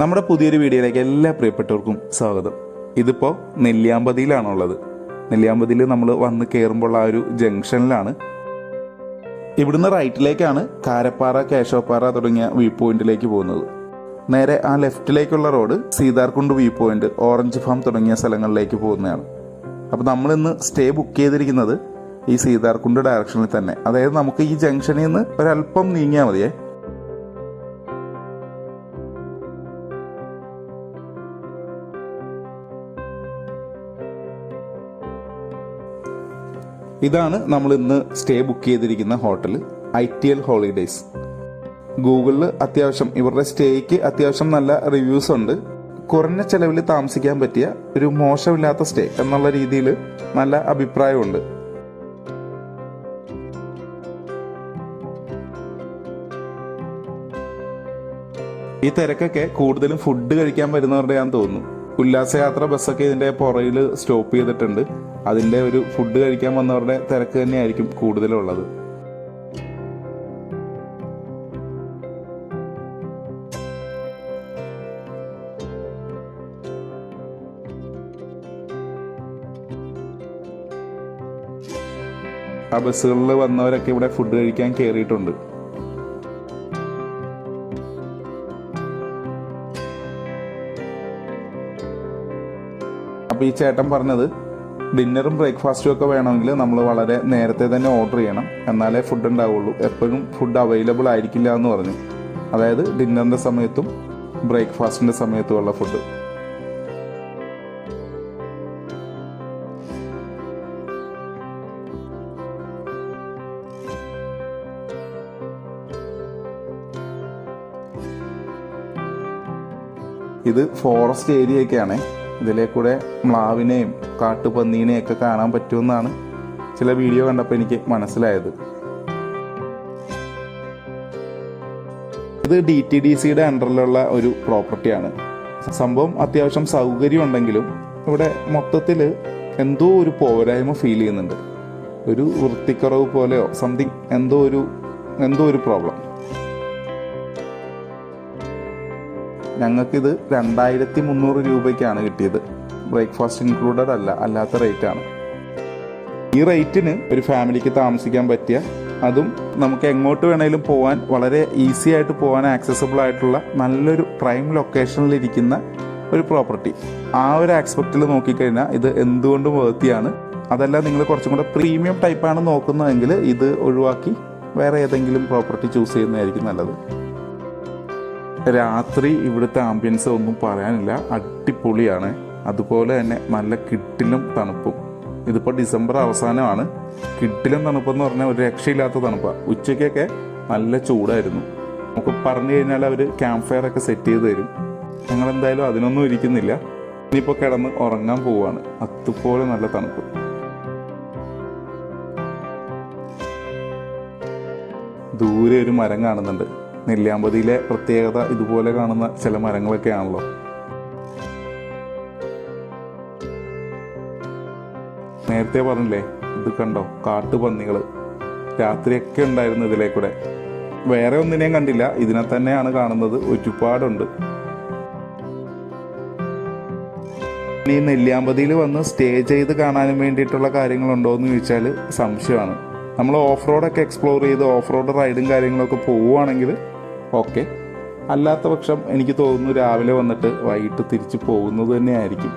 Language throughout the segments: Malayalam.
നമ്മുടെ പുതിയൊരു വീഡിയോയിലേക്ക് എല്ലാ പ്രിയപ്പെട്ടവർക്കും സ്വാഗതം. ഇതിപ്പോൾ നെല്ലിയാമ്പതിയിലാണുള്ളത്. നെല്ലിയാമ്പതിയിൽ നമ്മൾ വന്ന് കയറുമ്പോൾ ആ ഒരു ജംഗ്ഷനിലാണ്. ഇവിടുന്ന് റൈറ്റിലേക്കാണ് കാരപ്പാറ കേശവപ്പാറ തുടങ്ങിയ വ്യൂ പോയിന്റിലേക്ക് പോകുന്നത്. നേരെ ആ ലെഫ്റ്റിലേക്കുള്ള road Seetharkund view point orange farm തുടങ്ങിയ സ്ഥലങ്ങളിലേക്ക് പോകുന്നതാണ്. അപ്പോൾ നമ്മളിന്ന് സ്റ്റേ ബുക്ക് ചെയ്തിരിക്കുന്നത് ഈ സീതാർകുണ്ട് ഡയറക്ഷനിൽ തന്നെ. അതായത് നമുക്ക് ഈ ജംഗ്ഷനിൽ നിന്ന് ഒരല്പം നീങ്ങിയാൽ മതിയേ. ഇതാണ് നമ്മൾ ഇന്ന് സ്റ്റേ ബുക്ക് ചെയ്തിരിക്കുന്ന hotel I T L holidays. ഗൂഗിളിൽ അത്യാവശ്യം ഇവരുടെ സ്റ്റേക്ക് അത്യാവശ്യം നല്ല റിവ്യൂസ് ഉണ്ട്. കുറഞ്ഞ ചെലവിൽ താമസിക്കാൻ പറ്റിയ ഒരു മോശമില്ലാത്ത സ്റ്റേ എന്നുള്ള രീതിയിൽ നല്ല അഭിപ്രായമുണ്ട്. ഈ തിരക്കൊക്കെ കൂടുതലും ഫുഡ് കഴിക്കാൻ വരുന്നവരുടെ ഞാൻ തോന്നുന്നു. ഉല്ലാസയാത്ര ബസ്സൊക്കെ ഇതിന്റെ പുറകിൽ സ്റ്റോപ്പ് ചെയ്തിട്ടുണ്ട്. അതിന്റെ ഒരു ഫുഡ് കഴിക്കാൻ വന്നവരുടെ തിരക്ക് തന്നെയായിരിക്കും കൂടുതലുള്ളത്. ആ ബസ്സുകളിൽ വന്നവരൊക്കെ ഇവിടെ ഫുഡ് കഴിക്കാൻ കയറിയിട്ടുണ്ട് അപ്പോൾ ഈ ചേട്ടൻ പറഞ്ഞത് ഡിന്നറും ബ്രേക്ക്ഫാസ്റ്റും ഒക്കെ വേണമെങ്കിൽ നമ്മൾ വളരെ നേരത്തെ തന്നെ ഓർഡർ ചെയ്യണം. എന്നാലേ ഫുഡ് ഉണ്ടാവുള്ളൂ. എപ്പോഴും ഫുഡ് അവൈലബിൾ ആയിരിക്കില്ല എന്ന് പറഞ്ഞു. അതായത് ഡിന്നറിന്റെ സമയത്തും ബ്രേക്ക്ഫാസ്റ്റിന്റെ സമയത്തുമുള്ള ഫുഡ് ഇത് ഫോറസ്റ്റ് ഏരിയയൊക്കെയാണ് ഇതിലെ കൂടെ മ്ലാവിനെയും കാട്ടുപന്നീനെയും ഒക്കെ കാണാൻ പറ്റുമെന്നാണ് ചില വീഡിയോ കണ്ടപ്പോൾ എനിക്ക് മനസ്സിലായത്. ഇത് ഡി ടി ഡി സിയുടെ അണ്ടറിലുള്ള ഒരു പ്രോപ്പർട്ടിയാണ്. സംഭവം അത്യാവശ്യം സൗകര്യം ഉണ്ടെങ്കിലും ഇവിടെ മൊത്തത്തിൽ എന്തോ ഒരു പോരായ്മ ഫീൽ ചെയ്യുന്നുണ്ട്. ഒരു വൃത്തിക്കുറവ് പോലെയോ സംതിങ് എന്തോ ഒരു എന്തോ ഒരു പ്രോബ്ലം ഞങ്ങൾക്കിത് രണ്ടായിരത്തി മുന്നൂറ് രൂപയ്ക്കാണ് കിട്ടിയത്. ബ്രേക്ക്ഫാസ്റ്റ് ഇൻക്ലൂഡഡ് അല്ല അല്ലാത്ത റേറ്റ് ആണ്. ഈ റേറ്റിന് ഒരു ഫാമിലിക്ക് താമസിക്കാൻ പറ്റിയ അതും നമുക്ക് എങ്ങോട്ട് വേണേലും പോകാൻ വളരെ ഈസി ആയിട്ട് പോകാൻ ആക്സസബിൾ ആയിട്ടുള്ള നല്ലൊരു പ്രൈം ലൊക്കേഷനിൽ ഇരിക്കുന്ന ഒരു പ്രോപ്പർട്ടി ആ ഒരു ആസ്പെക്റ്റിൽ നോക്കിക്കഴിഞ്ഞാൽ ഇത് എന്തുകൊണ്ടും വേർത്തിയാണ് അതല്ല നിങ്ങൾ കുറച്ചും കൂടെ പ്രീമിയം ടൈപ്പാണ് നോക്കുന്നതെങ്കിൽ ഇത് ഒഴിവാക്കി വേറെ ഏതെങ്കിലും പ്രോപ്പർട്ടി ചൂസ് ചെയ്യുന്നതായിരിക്കും നല്ലത്. രാത്രി ഇവിടുത്തെ ആംബിയൻസ് ഒന്നും പറയാനില്ല. അടിപൊളിയാണ്. അതുപോലെ തന്നെ നല്ല കിട്ടിലും തണുപ്പും. ഇതിപ്പോൾ ഡിസംബർ അവസാനമാണ്. കിട്ടിലും തണുപ്പെന്ന് പറഞ്ഞാൽ ഒരു രക്ഷയില്ലാത്ത തണുപ്പാണ് ഉച്ചയ്ക്കൊക്കെ നല്ല ചൂടായിരുന്നു. നമുക്ക് പറഞ്ഞു കഴിഞ്ഞാൽ അവർ ക്യാമ്പ് ഫയർ ഒക്കെ സെറ്റ് ചെയ്ത് തരും. ഞങ്ങൾ എന്തായാലും അതിനൊന്നും ഇരിക്കുന്നില്ല. ഇനിയിപ്പോൾ കിടന്ന് ഉറങ്ങാൻ പോവുകയാണ് അതുപോലെ നല്ല തണുപ്പ്. ദൂരെ ഒരു മരം കാണുന്നുണ്ട്. നെല്ലിയാമ്പതിയിലെ പ്രത്യേകത ഇതുപോലെ കാണുന്ന ചില മരങ്ങളൊക്കെ ആണല്ലോ നേരത്തെ പറഞ്ഞില്ലേ ഇത് കണ്ടോ കാട്ടുപന്നികൾ രാത്രിയൊക്കെ ഉണ്ടായിരുന്നു ഇതിലെ കൂടെ വേറെ ഒന്നിനെയും കണ്ടില്ല ഇതിനെ തന്നെയാണ് കാണുന്നത് ഒരുപാടുണ്ട്. ഈ നെല്ലിയാമ്പതിയിൽ വന്ന് സ്റ്റേ ചെയ്ത് കാണാനും വേണ്ടിയിട്ടുള്ള കാര്യങ്ങളുണ്ടോ എന്ന് ചോദിച്ചാൽ സംശയമാണ്. നമ്മൾ ഓഫ് റോഡൊക്കെ എക്സ്പ്ലോർ ചെയ്ത് ഓഫ് റോഡ് റൈഡും കാര്യങ്ങളൊക്കെ പോവുകയാണെങ്കിൽ ഓക്കെ. അല്ലാത്ത പക്ഷം എനിക്ക് തോന്നുന്നു രാവിലെ വന്നിട്ട് വൈകിട്ട് തിരിച്ച് പോകുന്നത് തന്നെയായിരിക്കും.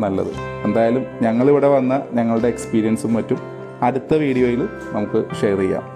നല്ലത്. എന്തായാലും ഞങ്ങളിവിടെ വന്ന ഞങ്ങളുടെ എക്സ്പീരിയൻസും മറ്റും അടുത്ത വീഡിയോയിൽ നമുക്ക് ഷെയർ ചെയ്യാം.